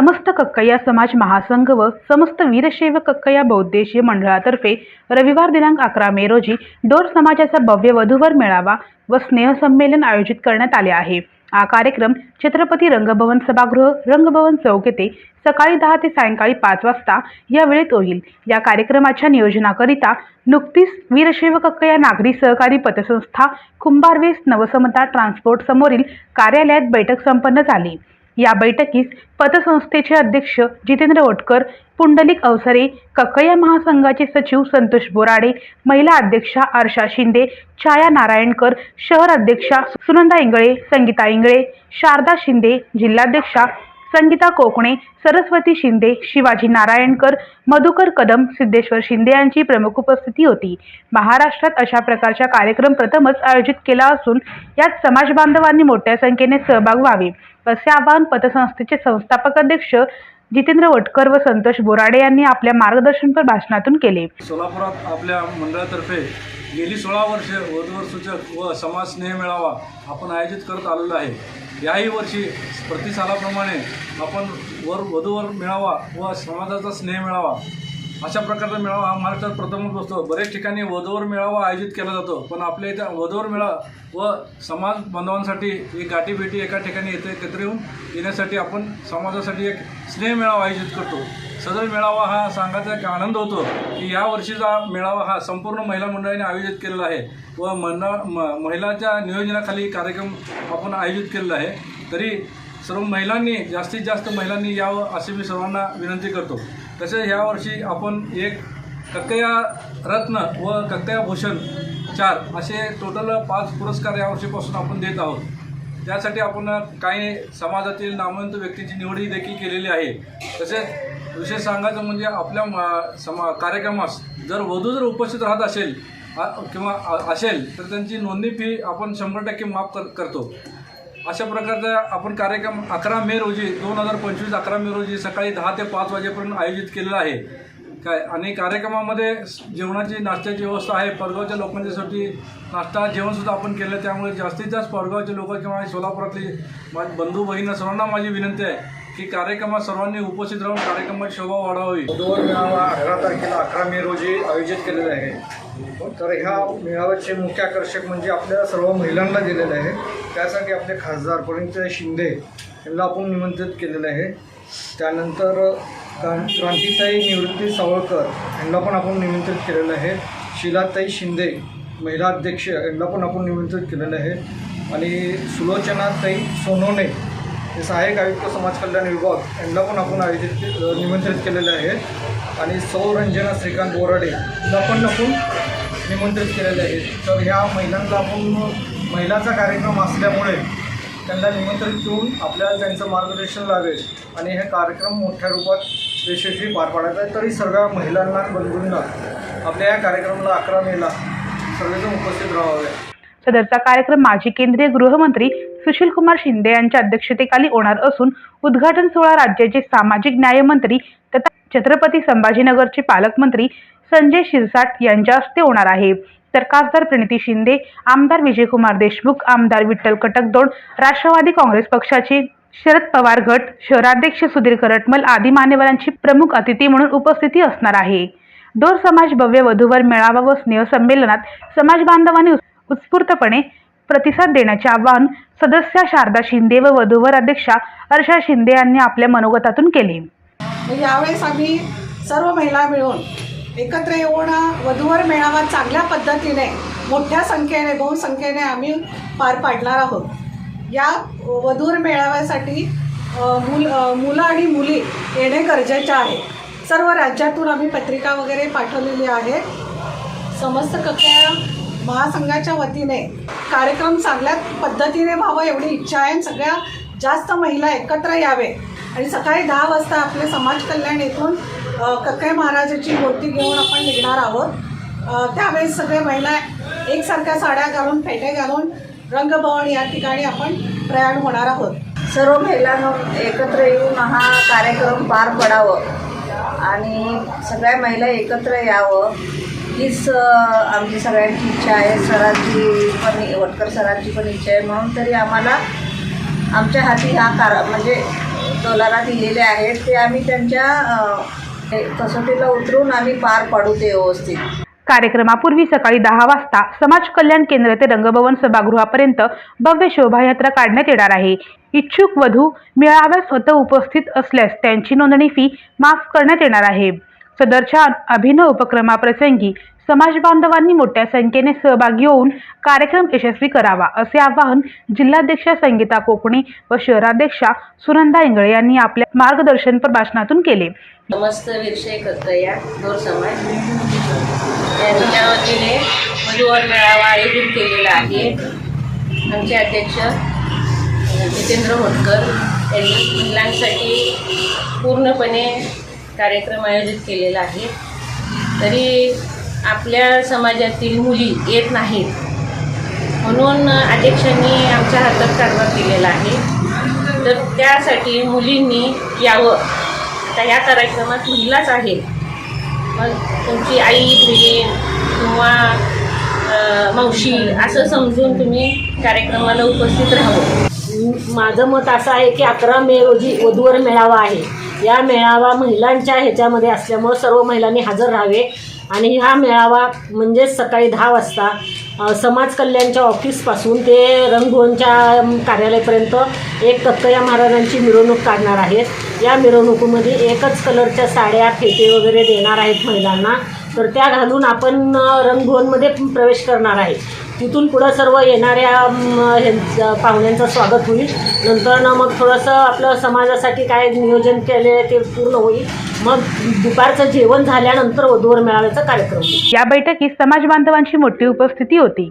समस्त कक्कया समाज महासंघ व समस्त वीरशैव कक्कया बौद्धेशीय मंडळातर्फे रविवार दिनांक अकरा मे रोजी डोर समाजाचा भव्य वधूवर मेळावा व स्नेहसंमेलन आयोजित करण्यात आले आहे. हा कार्यक्रम छत्रपती रंगभवन सभागृह रंगभवन चौक येथे सकाळी दहा ते सायंकाळी पाच वाजता या वेळेत होईल. या कार्यक्रमाच्या नियोजनाकरिता नुकतीच वीरशैव कक्कया नागरी सहकारी पतसंस्था कुंभारवेस नवसमता ट्रान्सपोर्ट समोरील कार्यालयात बैठक संपन्न झाली. या बैठकीस पतसंस्थेचे अध्यक्ष जितेंद्र ओटकर पुंडलिक अवसरे कक्कया महासंघाचे सचिव संतोष बोराडे महिला अध्यक्षा आरशा शिंदे छाया नारायणकर शहर अध्यक्षा सुनंदा इंगळे संगीता इंगळे शारदा शिंदे जिल्हाध्यक्षा संगीता कोकणे सरस्वती शिंदे शिवाजी नारायणकर मधुकर कदम सिद्धेश्वर शिंदे यांची प्रमुख उपस्थिती होती. महाराष्ट्रात अशा प्रकारचा कार्यक्रम प्रथमच आयोजित केला असून यात समाज बांधवांनी मोठ्या संख्येने सहभाग व्हावे. असे आवाहन पतसंस्थेचे संस्थापक अध्यक्ष जितेंद्र वटकर व संतोष बोराडे यांनी आपल्या मार्गदर्शनपर भाषणातून केले. सोलापुरात आपल्या मंडळातर्फे गेली सोळा वर्षे वधूवर सूचक व समाज स्नेह मेळावा आपण आयोजित करत आलेलो आहे. याही वर्षी प्रतिसादाप्रमाणे आपण वर वधूवर मिळावा व समाजाचा स्नेह मिळावा अशा प्रकारचा मेळावा हा महाराष्ट्रात प्रथमच बसतो. बरेच ठिकाणी वधूवर मेळावा आयोजित केला जातो पण आपल्या इथं वधूवर मेळावा व समाज बांधवांसाठी एक गाठीभेटी एका ठिकाणी येते एकत्र येऊन येण्यासाठी आपण समाजासाठी एक स्नेह मेळावा आयोजित करतो. सदर मेळावा हा सांगायचा एक आनंद होतो की या वर्षीचा मेळावा हा संपूर्ण महिला मंडळाने आयोजित केलेला आहे व मंडळ म महिलाच्या नियोजनाखाली कार्यक्रम आपण आयोजित केलेला आहे. तरी सर्व महिलांनी जास्तीत जास्त महिलांनी यावं असे मी सर्वांना विनंती करतो. तसेच यावर्षी आपण एक कक्कया रत्न व कक्कया भूषण चार असे टोटल पाच पुरस्कार यावर्षीपासून आपण देत आहोत. त्यासाठी आपण काही समाजातील नामवंत व्यक्तीची निवडही देखील केलेली आहे. तसेच विशेष सांगायचं म्हणजे आपल्या म- समा कार्यक्रमास जर वधू जर उपस्थित राहत असेल किंवा असेल तर त्यांची नोंदणी फी आपण शंभर टक्के माफ कर करतो. अशा प्रकारचा आपण कार्यक्रम अकरा मे रोजी दोन हजार पंचवीस अकरा मे रोजी सकाळी दहा ते पाच वाजेपर्यंत आयोजित केलेला आहे. काय? आणि कार्यक्रमामध्ये जेवणाची नाश्त्याची व्यवस्था आहे. परगावच्या लोकांच्यासाठी नाश्ता जेवणसुद्धा आपण केलं आहे. त्यामुळे जास्तीत जास्त परगावचे लोक किंवा सोलापुरातली माझे बंधू बहिणी सर्वांना माझी विनंती आहे की कार्यक्रमात सर्वांनी उपस्थित राहून कार्यक्रमात शोभा वाढावी. दोन मेळावा अकरा तारखेला अकरा मे रोजी आयोजित केलेला आहे. तर ह्या मेळाव्याचे मुख्य आकर्षक म्हणजे आपल्या सर्व महिलांना दिलेलं आहे. त्यासाठी आपले खासदार परिणित शिंदे यांना आपण निमंत्रित केलेलं आहे. त्यानंतर क्रांतीताई निवृत्ती सावळकर यांना पण आपण निमंत्रित केलेलं आहे. शिलाताई शिंदे महिला अध्यक्ष यांना पण आपण निमंत्रित केलेलं आहे. आणि सुलोचनाताई सोनोने हे सहाय्यक आयुक्त समाज कल्याण विभाग यांना पण आपण आयोजित निमंत्रित केलेले आहे. आणि सौरंजना श्रीकांत बोराडे यांना पण आपण निमंत्रित केलेले आहे. तर ह्या महिलांना आपण महिलांचा कार्यक्रम असल्यामुळे त्यांना निमंत्रित करून आपल्याला त्यांचं मार्गदर्शन लावेल आणि हे कार्यक्रम मोठ्या रूपात यशस्वी पार पाडायचा आहे. तरी सर्व महिलांना बंधूंना आपल्या या कार्यक्रमाला अकरा मेला सर्वजण उपस्थित राहावे. सदरचा कार्यक्रम माजी केंद्रीय गृहमंत्री सुशीलकुमार शिंदे यांच्या अध्यक्षतेखाली होणार असून उद्घाटन सोहळा राज्याचे सामाजिक न्यायमंत्री तथा छत्रपती संभाजीनगरचे पालकमंत्री संजय शिरसाट यांच्या हस्ते होणार आहे. तर खासदार प्रणिती शिंदे आमदार विजयकुमार देशमुख आमदार विठ्ठल कटकदोड राष्ट्रवादी काँग्रेस पक्षाचे शरद पवार गट शहराध्यक्ष सुधीर करटमल आदी मान्यवरांची प्रमुख अतिथी म्हणून उपस्थिती असणार आहे. डोर समाज भव्य वधूवर मेळावा व स्नेहसंमेलनात समाज बांधवांनी उत्स्फूर्तपणे प्रतिसाद देण्याचे आवाहन सदस्या शारदा शिंदे व वधूवर अध्यक्षा अर्षा शिंदे यांनी आपल्या मनोगतातून केले. यावेळेस आम्ही सर्व महिला मिळून एकत्र येऊन वधूवर मेळावा चांगल्या पद्धतीने मोठ्या संख्येने बहुसंख्येने आम्ही पार पाडणार आहोत. या वधूवर मेळाव्यासाठी मुल मुलं आणि मुली येणे गरजेचे आहे. सर्व राज्यातून आम्ही पत्रिका वगैरे पाठवलेली आहे समस्त कक्षा महासंघाच्या वतीने कार्यक्रम चांगल्या पद्धतीने व्हावं एवढी इच्छा आहे. आणि सगळ्या जास्त महिला एकत्र यावे. आणि सकाळी दहा वाजता आपले समाज कल्याण येथून कक्के महाराजाची मूर्ती घेऊन आपण निघणार आहोत. त्यावेळेस सगळे महिला एकसारख्या साड्या घालून फेटे घालून रंगभवन या ठिकाणी आपण प्रयाण होणार आहोत. सर्व महिलांना एकत्र येऊन हा कार्यक्रम पार पडावं. आणि सगळ्या महिला एकत्र यावं. हीच आमची सगळ्यांची इच्छा आहे. सरांची पण वटकर सरांची पण इच्छा आहे. म्हणून तरी आम्हाला आमच्या हाती हा कार म्हणजे डोलारा दिलेले आहेत. ते आम्ही त्यांच्या कसोटीला उतरून आम्ही पार पाडू ते व्यवस्थित. कार्यक्रमापूर्वी सकाळी दहा वाजता समाज कल्याण केंद्र ते रंगभवन सभागृहापर्यंत भव्य शोभायात्रा काढण्यात येणार आहे. इच्छुक वधू मेळाव्यात स्वतः उपस्थित असल्यास त्यांची नोंदणी फी माफ करण्यात येणार आहे. सदरच्या अभिनव उपक्रमाप्रसंगी समाज बांधवांनी मोठ्या संख्येने सहभागी होऊन कार्यक्रम यशस्वी करावा असे आवाहन जिल्हाध्यक्षा संगीता कोकणे व शहराध्यक्षा सुनंदा इंगळे यांनी आपल्या मार्गदर्शनपर भाषणातून केले. समस्त विषय या दोर समाज. यांच्या वतीने मधुवर मेळावा आयोजित केलेला आहे. आमचे अध्यक्ष जितेंद्र होटकर यांनी महिलांसाठी पूर्णपणे कार्यक्रम आयोजित केलेला आहे. तरी आपल्या समाजातील मुली येत नाहीत. म्हणून अध्यक्षांनी आमच्या हातात कारभार केलेला आहे. तर त्यासाठी मुलींनी यावं. आता या कार्यक्रमात महिलाच आहे मग तुमची आई बहीण किंवा मावशी असं समजून तुम्ही कार्यक्रमाला उपस्थित राहावं. माझं मत असं आहे की अकरा मे रोजी वधूवर मेळावा आहे. या मेळावा महिलांच्या ह्याच्यामध्ये असल्यामुळं सर्व महिलांनी हजर राहावे. आणि हा मेळावा म्हणजेच सकाळी दहा वाजता समाज कल्याणच्या ऑफिसपासून ते रंगभवनच्या कार्यालयापर्यंत एक कत्तया महाराजांची मिरवणूक काढणार आहेत. या मिरवणुकीमध्ये एकच कलरच्या साड्या फेटे वगैरे देणार आहेत महिलांना. तर त्या घालून आपण रंगभवनमध्ये प्रवेश करणार आहे. तिथून पुढं सर्व येणाऱ्या अम, ह्यांचं पाहुण्यांचं स्वागत होईल. नंतर ना मग थोडंसं आपलं समाजासाठी काय नियोजन केले ते पूर्ण होईल. मग दुपारचं जेवण झाल्यानंतर वधूवर मेळाव्याचा कार्यक्रम होईल. या बैठकीत समाज बांधवांची मोठी उपस्थिती होती.